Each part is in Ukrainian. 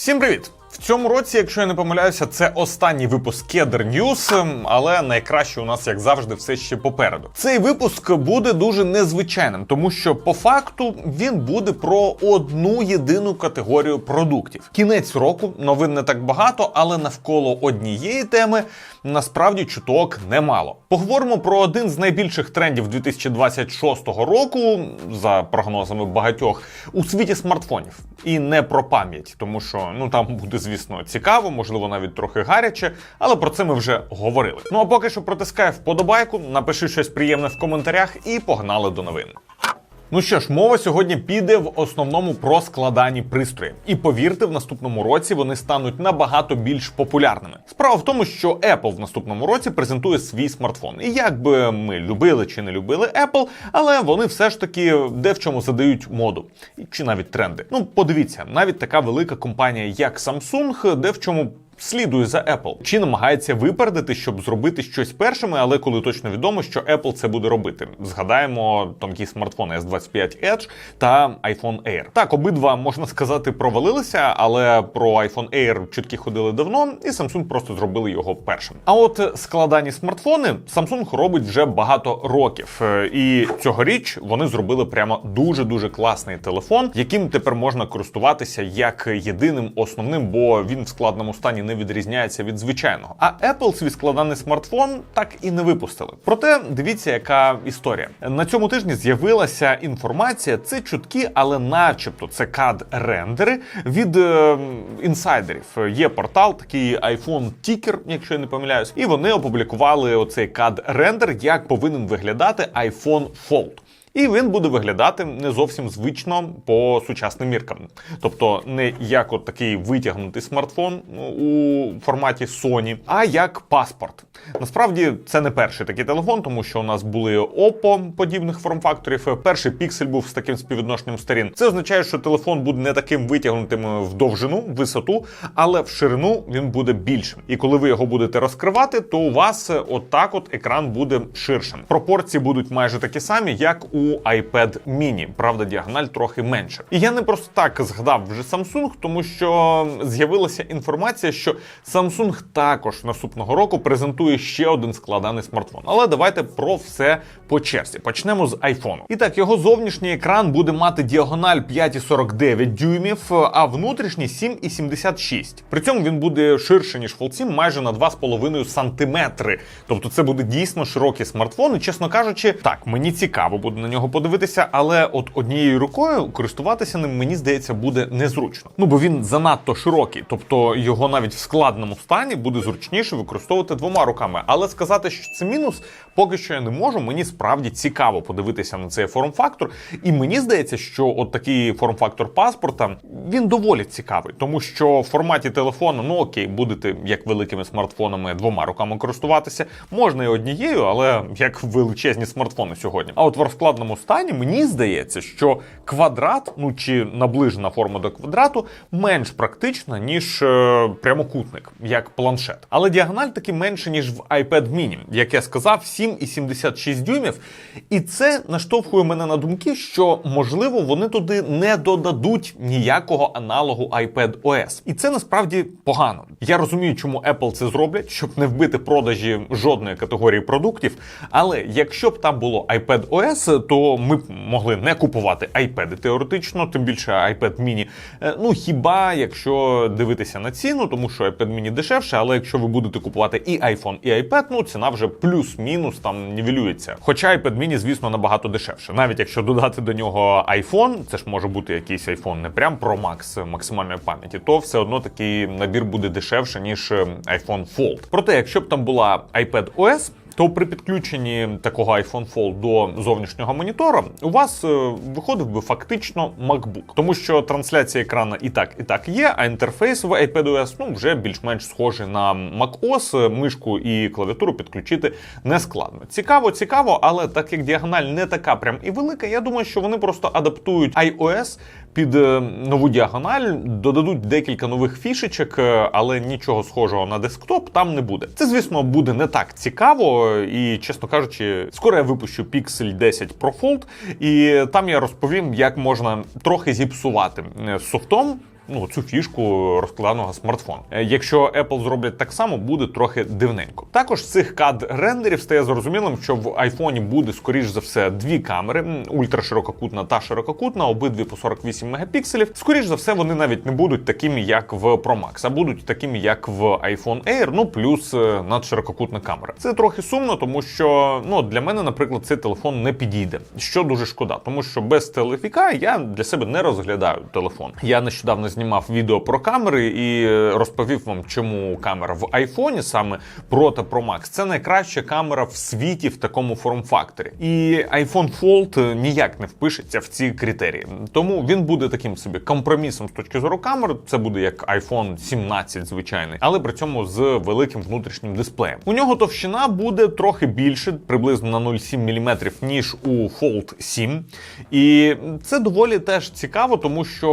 Всім привіт! Цьому році, якщо я не помиляюся, це останній випуск Кедр Ньюс, але найкраще у нас, як завжди, все ще попереду. Цей випуск буде дуже незвичайним, тому що по факту він буде про одну єдину категорію продуктів. Кінець року новин не так багато, але навколо однієї теми насправді чуток немало. Поговоримо про один з найбільших трендів 2026 року, за прогнозами багатьох, у світі смартфонів. І не про пам'ять, тому що ну там буде, звісно, цікаво, можливо, навіть трохи гаряче, але про це ми вже говорили. Ну а поки що протискай вподобайку, напиши щось приємне в коментарях і погнали до новин. Ну що ж, мова сьогодні піде в основному про складані пристрої. І повірте, в наступному році вони стануть набагато більш популярними. Справа в тому, що Apple в наступному році презентує свій смартфон. І як би ми любили чи не любили Apple, але вони все ж таки де в чому задають моду чи навіть тренди. Ну, подивіться, навіть така велика компанія, як Samsung, де в чому слідує за Apple. Чи намагається випередити, щоб зробити щось першими, але коли точно відомо, що Apple це буде робити. Згадаємо тонкі смартфони S25 Edge та iPhone Air. Так, обидва можна сказати провалилися, але про iPhone Air чутки ходили давно, і Samsung просто зробили його першим. А от складані смартфони Samsung робить вже багато років, Е, і цьогоріч вони зробили прямо дуже дуже класний телефон, яким тепер можна користуватися як єдиним основним, бо він в складному стані не відрізняється від звичайного. А Apple свій складаний смартфон так і не випустили. Проте дивіться, яка історія на цьому тижні з'явилася інформація. Це чутки, але, начебто, це кад рендери від е, інсайдерів. Є портал, такий iPhone Ticker, якщо я не помиляюсь, і вони опублікували оцей кад рендер, як повинен виглядати iPhone Fold. І він буде виглядати не зовсім звично по сучасним міркам. Тобто не як от такий витягнутий смартфон ну, у форматі Sony, а як паспорт. Насправді це не перший такий телефон, тому що у нас були Oppo подібних форм-факторів. Перший піксель був з таким співвідношенням сторін. Це означає, що телефон буде не таким витягнутим в довжину, висоту, але в ширину він буде більшим. І коли ви його будете розкривати, то у вас отак от екран буде ширшим. Пропорції будуть майже такі самі, як у iPad mini. Правда, діагональ трохи менше. І я не просто так згадав вже Samsung, тому що з'явилася інформація, що Samsung також наступного року презентує ще один складаний смартфон. Але давайте про все по черзі. Почнемо з iPhone. І так, його зовнішній екран буде мати діагональ 5,49 дюймів, а внутрішній 7,76. При цьому він буде ширше ніж Fold 7 майже на 2,5 сантиметри. Тобто це буде дійсно широкий смартфон. І чесно кажучи, так мені цікаво буде на нього подивитися, але от однією рукою користуватися ним мені здається буде незручно. Ну бо він занадто широкий, тобто його навіть в складному стані буде зручніше використовувати двома руками. Але сказати, що це мінус, поки що я не можу. Мені справді цікаво подивитися на цей форм-фактор. І мені здається, що от такий форм-фактор паспорта він доволі цікавий, тому що в форматі телефону, ну окей, будете як великими смартфонами двома руками користуватися, можна і однією, але як величезні смартфони сьогодні. А от в розкладному стані мені здається, що квадрат, ну чи наближена форма до квадрату, менш практична, ніж е, прямокутник, як планшет. Але діагональ таки менше, ніж в iPad mini. Як я сказав, 7,76 дюймів. І це наштовхує мене на думки, що можливо вони туди не додадуть ніякого аналогу iPad OS. І це насправді погано. Я розумію, чому Apple це зроблять, щоб не вбити продажі жодної категорії продуктів. Але якщо б там було iPad OS, то ми б могли не купувати iPad теоретично, тим більше iPad mini. Е, Ну хіба якщо дивитися на ціну, тому що iPad mini дешевше, але якщо ви будете купувати і iPhone, і iPad, ну ціна вже плюс-мінус там нівелюється. Хоча iPad mini, звісно, набагато дешевше. Навіть якщо додати до нього iPhone, це ж може бути якийсь iPhone не прям Pro Max максимальної пам'яті, то все одно такий набір буде дешевше ніж е, iPhone Fold. Проте, якщо б там була iPad OS, то при підключенні такого iPhone Fold до зовнішнього монітора у вас е, виходив би фактично MacBook, тому що трансляція екрана і так, і так є. А інтерфейс в iPadOS ну вже більш-менш схожий на macOS, мишку і клавіатуру підключити не складно. Цікаво, цікаво, але так як діагональ не така прям і велика, я думаю, що вони просто адаптують iOS під е, нову діагональ, додадуть декілька нових фішечок, е, але нічого схожого на десктоп там не буде. Це, звісно, буде не так цікаво, і чесно кажучи, скоро я випущу Pixel 10 Pro Fold, і там я розповім, як можна трохи зіпсувати е, софтом ну цю фішку розкладаного смартфону. Е, Якщо Apple зроблять так само, буде трохи дивненько. Також з цих кад рендерів стає зрозумілим, що в айфоні буде скоріш за все дві камери: ультраширококутна та ширококутна, обидві по 48 мегапікселів. Скоріш за все, вони навіть не будуть такими, як в Pro Max, а будуть такими, як в iPhone Air, ну плюс е, надширококутна камера. Це трохи сумно, тому що ну для мене, наприклад, цей телефон не підійде. Що дуже шкода, тому що без телефіка я для себе не розглядаю телефон. Я нещодавно знімав відео про камери і е, розповів вам, чому камера в айфоні саме проти Pro Max. Це найкраща камера в світі в такому форм-факторі. І iPhone Fold ніяк не впишеться в ці критерії. Тому він буде таким собі компромісом з точки зору камери. Це буде як iPhone 17 звичайний, але при цьому з великим внутрішнім дисплеєм. У нього товщина буде трохи більше, приблизно на 0,7 мм, ніж у Fold 7. І це доволі теж цікаво, тому що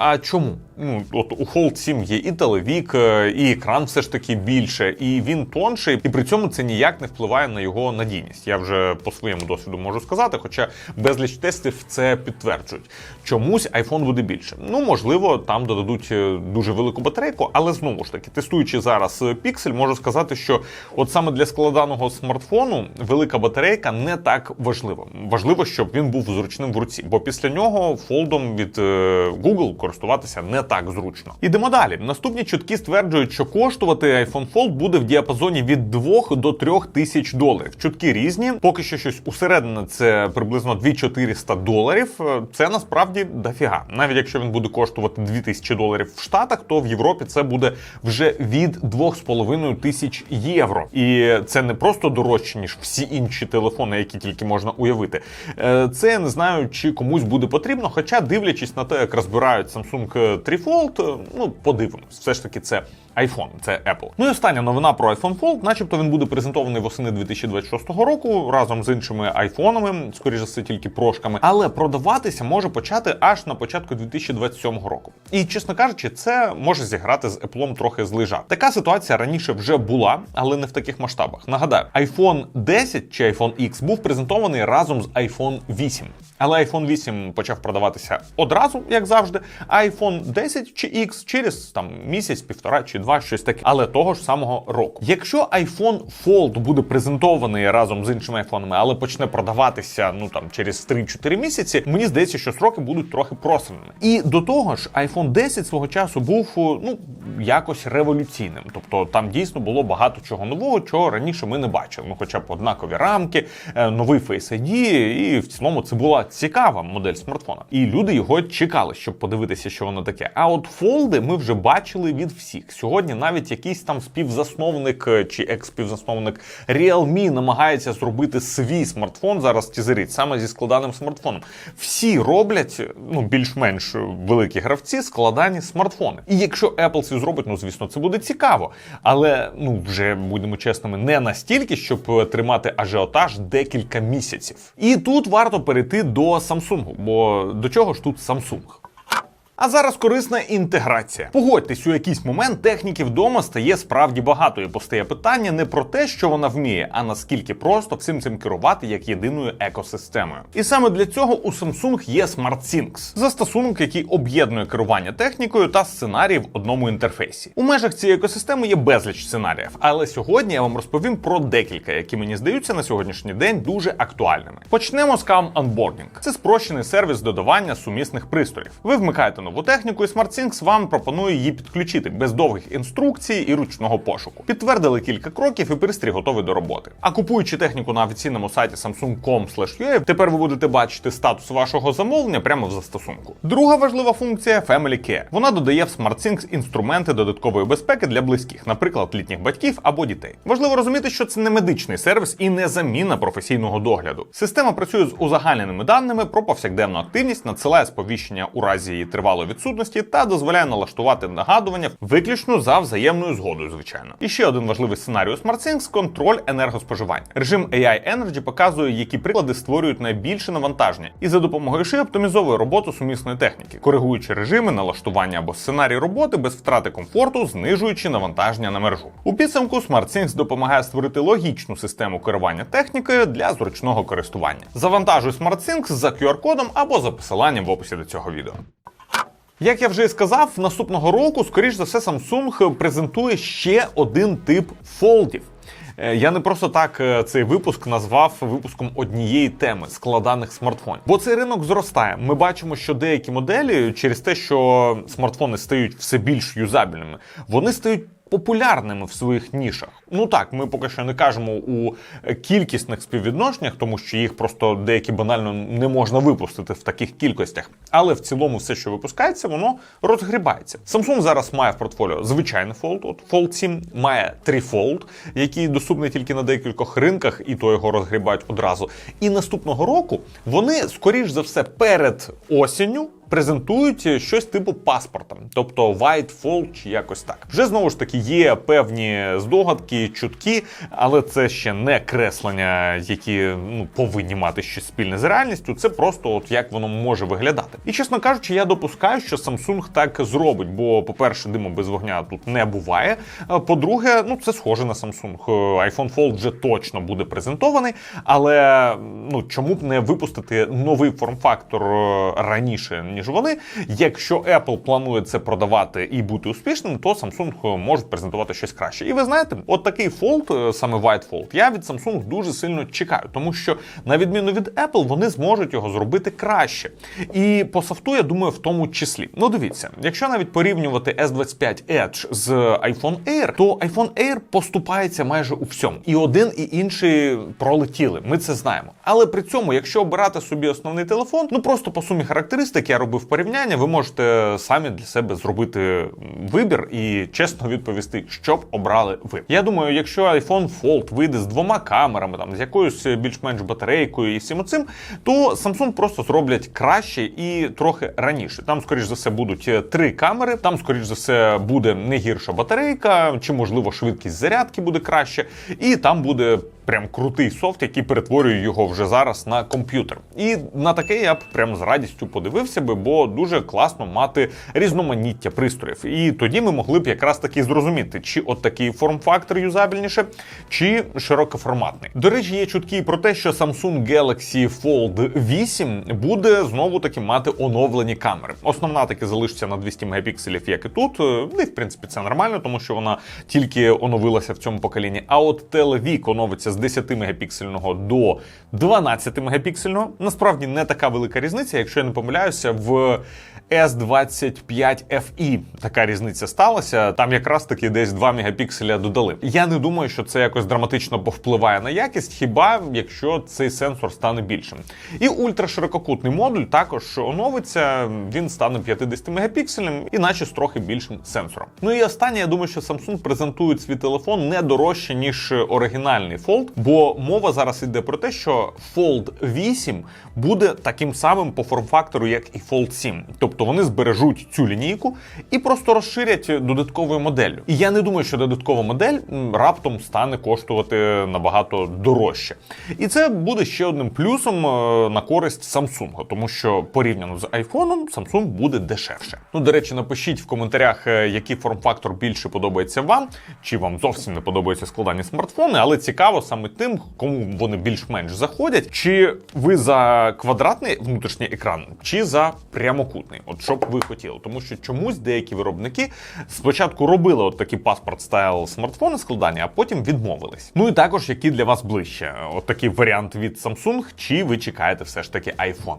а чому? Ну от у Fold 7 є і телевік, е, і екран все ж таки більше, і він тонший, і при цьому це ніяк не впливає на його надійність. Я вже по своєму досвіду можу сказати, хоча безліч тестів це підтверджують. Чомусь iPhone буде більше. Ну можливо, там додадуть е, дуже велику батарейку, але знову ж таки, тестуючи зараз е, Pixel, можу сказати, що от саме для складаного смартфону велика батарейка не так важлива. Важливо, щоб він був зручним в руці, бо після нього фолдом від Google користуватися не так зручно. Ідемо далі. Наступні чутки стверджують, що коштувати iPhone Fold буде в діапазоні від 2 до 3 тисяч доларів. Чутки різні. Поки що щось усередине це приблизно 2400 доларів. Е, Це насправді дофіга. Навіть якщо він буде коштувати 2000 доларів в Штатах, то в Європі це буде вже від 2,5 тисяч євро. І це не просто дорожче, ніж всі інші телефони, які тільки можна уявити. Е, Це я не знаю, чи комусь буде потрібно. Хоча, дивлячись на те, як розбирають Samsung 3 Fold, е, ну подивимось, все ж таки це iPhone, це Apple. Ну і остання новина про iPhone Fold, начебто він буде презентований восени 2026 року разом з іншими айфонами, скоріше все, тільки прошками, але продаватися може почати аж на початку 2027 року. І чесно кажучи, це може зіграти з Apple трохи злижа. Така ситуація раніше вже була, але не в таких масштабах. Нагадаю, iPhone 10 чи iPhone X був презентований разом з iPhone 8. Але iPhone 8 почав продаватися одразу, як завжди. IPhone 10 чи X через там місяць, півтора чи два, щось таке, але того ж самого року. Якщо iPhone Fold буде презентований разом з іншими айфонами, але почне продаватися ну там через 3-4 місяці, мені здається, що сроки будуть трохи просраними. І до того ж, iPhone 10 свого часу був ну якось революційним. Тобто там дійсно було багато чого нового, чого раніше ми не бачили. Ну, хоча б однакові рамки, е, новий Face ID, і в цілому це була цікава модель смартфона. І люди його чекали, щоб подивитися, що воно таке. А от фолди ми вже бачили від всіх. Сьогодні навіть якийсь там співзасновник е, чи екс-співзасновник Realme намагається зробити свій смартфон. Зараз тізерить саме зі складаним смартфоном. Всі роблять ну більш-менш великі гравці складані смартфони. І якщо Apple це зробить, ну звісно, це буде цікаво. Але ну вже будемо чесними, не настільки, щоб е, тримати ажіотаж декілька місяців. І тут варто перейти до Samsung, бо до чого ж тут Samsung? А зараз корисна інтеграція. Погодьтесь, у якийсь момент техніки вдома стає справді багато, і постає питання не про те, що вона вміє, а наскільки просто всім цим керувати як єдиною екосистемою. І саме для цього у Samsung є SmartThings – застосунок, який об'єднує керування технікою та сценарії в одному інтерфейсі. У межах цієї екосистеми є безліч сценаріїв, але сьогодні я вам розповім про декілька, які мені здаються на сьогоднішній день дуже актуальними. Почнемо з Calm Onboarding. Це спрощений сервіс додавання сумісних пристроїв. Ви вмикаєте нову техніку, і SmartThings вам пропонує її підключити без довгих інструкцій і ручного пошуку. Підтвердили кілька кроків, і пристрій готовий до роботи. А купуючи техніку на офіційному сайті samsung.com.ua, тепер ви будете бачити статус вашого замовлення прямо в застосунку. Друга важлива функція Family Care. Вона додає в SmartThings інструменти додаткової безпеки для близьких, наприклад, літніх батьків або дітей. Важливо розуміти, що це не медичний сервіс і не заміна професійного догляду. Система працює з узагальненими даними про повсякденну активність, надсилає сповіщення у разі її тривалої відсутності та дозволяє налаштувати нагадування виключно за взаємною згодою, звичайно. І ще один важливий сценарій у SmartThings – контроль енергоспоживання. Режим AI Energy показує, які приклади створюють найбільше навантаження, і за допомогою ши оптимізовує роботу сумісної техніки, коригуючи режими налаштування або сценарій роботи без втрати комфорту, знижуючи навантаження на мережу. У підсумку SmartThings допомагає створити логічну систему керування технікою для зручного користування. Завантажуй SmartThings за QR-кодом або за посиланням в описі до цього відео. Як я вже і сказав, наступного року, скоріш за все, Samsung презентує ще один тип фолдів. Е, Я не просто так е, цей випуск назвав випуском однієї теми складаних смартфонів, бо цей ринок зростає. Ми бачимо, що деякі моделі через те, що смартфони стають все більш юзабельними, вони стають. Популярними в своїх нішах. Ну так, ми поки що не кажемо у кількісних співвідношеннях, тому що їх просто деякі банально не можна випустити в таких кількостях. Але в цілому все, що випускається, воно розгрібається. Samsung зараз має в портфоліо звичайний Fold, от Fold 7, має 3 Fold, який доступний тільки на декількох ринках, і то його розгрібають одразу. І наступного року вони, скоріш за все, перед осінню презентують щось типу паспорта, тобто White Fold чи якось так. Вже знову ж таки є певні здогадки, чутки, але це ще не креслення, які ну повинні мати щось спільне з реальністю. Це просто от як воно може виглядати. І чесно кажучи, я допускаю, що Samsung так зробить, бо, по-перше, диму без вогня тут не буває. По-друге, ну це схоже на Samsung. IPhone Fold вже точно буде презентований, але ну чому б не випустити новий форм-фактор е, раніше, ніж вони. Якщо Apple планує це продавати і бути успішним, то Samsung може презентувати щось краще. І ви знаєте, от такий Fold, е, саме White Fold, я від Samsung дуже сильно чекаю, тому що на відміну від Apple, вони зможуть його зробити краще. І по софту, я думаю, в тому числі. Ну дивіться, якщо навіть порівнювати S25 Edge з iPhone Air, то iPhone Air поступається майже у всьому. І один, і інший пролетіли. Ми це знаємо. Але при цьому, якщо обирати собі основний телефон, ну просто по сумі характеристик я робив порівняння, ви можете самі для себе зробити вибір і чесно відповісти, що б обрали ви. Я думаю, якщо iPhone Fold вийде з двома камерами, там з якоюсь більш-менш батарейкою і всім цим, то Samsung просто зроблять краще і трохи раніше. Там, скоріш за все, будуть е, три камери. Там, скоріш за все, буде не гірша батарейка, чи можливо швидкість зарядки буде краще, і там буде. Прям крутий софт, який перетворює його вже зараз на комп'ютер. І на таке я б прям з радістю подивився би, бо дуже класно мати різноманіття пристроїв. І тоді ми могли б якраз таки зрозуміти, чи от такий форм-фактор юзабельніше, чи широкоформатний. До речі, є чутки про те, що Samsung Galaxy Fold 8 буде знову таки мати оновлені камери. Основна таки залишиться на 200 мегапікселів, як і тут. Ну і в принципі це нормально, тому що вона тільки оновилася в цьому поколінні. А от Телевік оновиться з 10 мегапіксельного до 12 мегапіксельного. Насправді не така велика різниця, якщо я не помиляюся, в S25 FE така різниця сталася. Там якраз таки десь 2 мегапікселя додали. Я не думаю, що це якось драматично повпливає на якість, хіба якщо цей сенсор стане більшим. І ультраширококутний модуль також оновиться. Він стане 50 мегапіксельним, іначе з трохи більшим сенсором. Ну і останнє, я думаю, що Samsung презентують свій телефон не дорожче ніж оригінальний Fold, бо мова зараз йде про те, що Fold 8 буде таким самим по форм-фактору, як і Fold 7. Тобто вони збережуть цю лінійку і просто розширять додатковою моделлю. І я не думаю, що додаткова модель раптом стане коштувати набагато дорожче. І це буде ще одним плюсом е, на користь Samsung, тому що порівняно з iPhone, Samsung буде дешевше. Ну, до речі, напишіть в коментарях, е, який форм-фактор більше подобається вам, чи вам зовсім не подобаються складані смартфони, але цікаво саме тим, кому вони більш-менш заходять, чи ви за квадратний внутрішній екран, чи за прямокутний. От що б ви хотіли, тому що чомусь деякі виробники спочатку робили от такі паспорт стайл смартфони складання, а потім відмовились. Ну і також які для вас ближче, от такий варіант від Samsung, чи ви чекаєте все ж таки iPhone.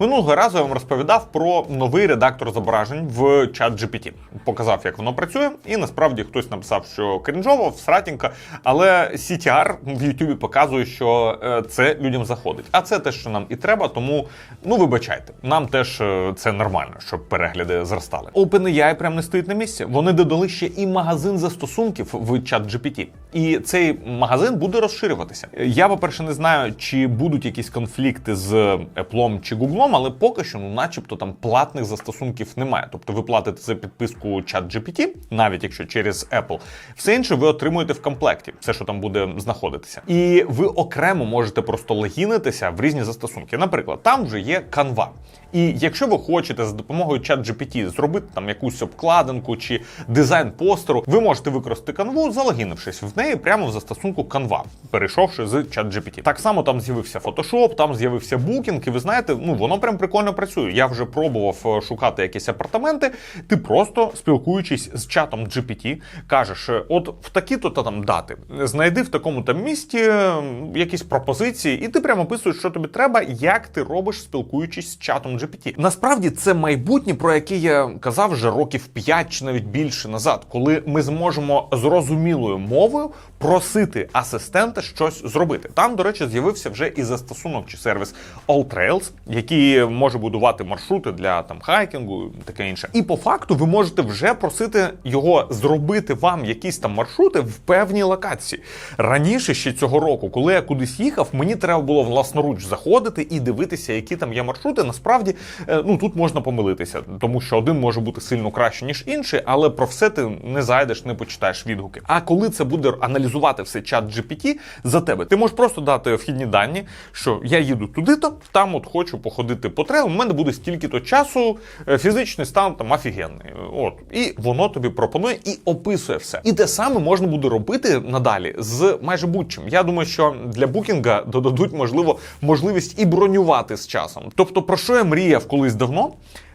Минулого разу я вам розповідав про новий редактор зображень в ChatGPT. Показав, як воно працює, і насправді хтось написав, що крінжово, всратінько, але CTR в YouTube показує, що е, це людям заходить. А це те, що нам і треба, тому ну вибачайте, нам теж е, це нормально, щоб перегляди зростали. OpenAI прям не стоїть на місці. Вони додали ще і магазин застосунків в ChatGPT. І цей магазин буде розширюватися. Я, по-перше, не знаю, чи будуть якісь конфлікти з Apple чи Google, але поки що, ну, начебто, там платних застосунків немає. Тобто ви платите за підписку ChatGPT, навіть якщо через Apple, все інше ви отримуєте в комплекті, все, що там буде знаходитися. І ви окремо можете просто логінитися в різні застосунки. Наприклад, там вже є Canva. І якщо ви хочете за допомогою ChatGPT зробити там якусь обкладинку чи дизайн постеру, ви можете використати канву, залогінившись в неї прямо в застосунку Canva, перейшовши з ChatGPT. Так само там з'явився Photoshop, там з'явився Booking, і ви знаєте, ну воно прям прикольно працює. Я вже пробував е, шукати якісь апартаменти. Ти просто спілкуючись з чатом GPT, кажеш: е, от в такі-то та там дати, знайди в такому там місті е, якісь пропозиції, і ти прямо описуєш, що тобі треба, як ти робиш, спілкуючись з чатом GPT. Насправді це майбутнє, про яке я казав вже років 5 чи навіть більше назад, коли ми зможемо зрозумілою мовою просити асистента щось зробити. Там, до речі, з'явився вже і застосунок чи сервіс AllTrails, який може будувати маршрути для там хайкінгу, таке інше. І по факту ви можете вже просити його зробити вам якісь там маршрути в певній локації. Раніше ще цього року, коли я кудись їхав, мені треба було власноруч заходити і дивитися, які там є маршрути. Насправді, е, ну тут можна помилитися, тому що один може бути сильно краще ніж інший, але про все ти не зайдеш, не почитаєш відгуки. А коли це буде аналізувати все чат GPT за тебе, ти можеш просто дати вхідні дані, що я їду туди-то, там от хочу походити по трейлу, у мене буде стільки-то часу, е, фізичний стан там офігенний. От і воно тобі пропонує і описує все. І те саме можна буде робити надалі з майже будь-чим. Я думаю, що для букінга додадуть можливо можливість і бронювати з часом. Тобто, про що я мріяв колись давно.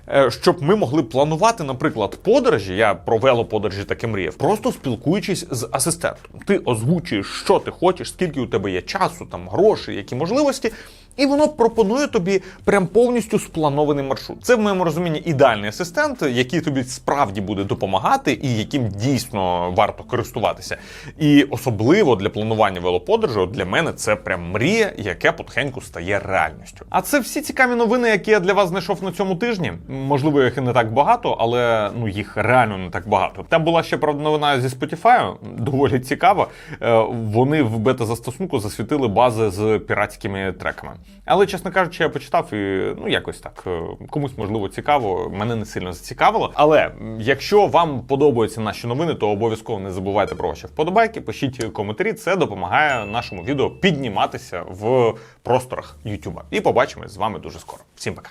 Е, Щоб ми могли планувати, наприклад, подорожі, я про велоподорожі таке мріяв, просто спілкуючись з асистентом. Ти озвучуєш, що ти хочеш, скільки у тебе є часу, там грошей, які можливості, і воно пропонує тобі прям повністю спланований маршрут. Це в моєму розумінні ідеальний асистент, який тобі справді буде допомагати і яким дійсно варто користуватися. І особливо для планування велоподорожі, для мене це прям мрія, яке потихеньку стає реальністю. А це всі цікаві новини, які я для вас знайшов на цьому тижні. Можливо, їх і не так багато, але ну їх реально не так багато. Там була ще правда новина зі Spotify, доволі цікава. Е, Вони в бета-застосунку засвітили бази з піратськими треками. Але, чесно кажучи, я почитав і ну якось так. е, Комусь можливо цікаво, мене не сильно зацікавило. Але якщо вам подобаються наші новини, то обов'язково не забувайте про ваші вподобайки, пишіть коментарі. Це допомагає нашому відео підніматися в просторах Ютуба. І побачимось з вами дуже скоро. Всім пока.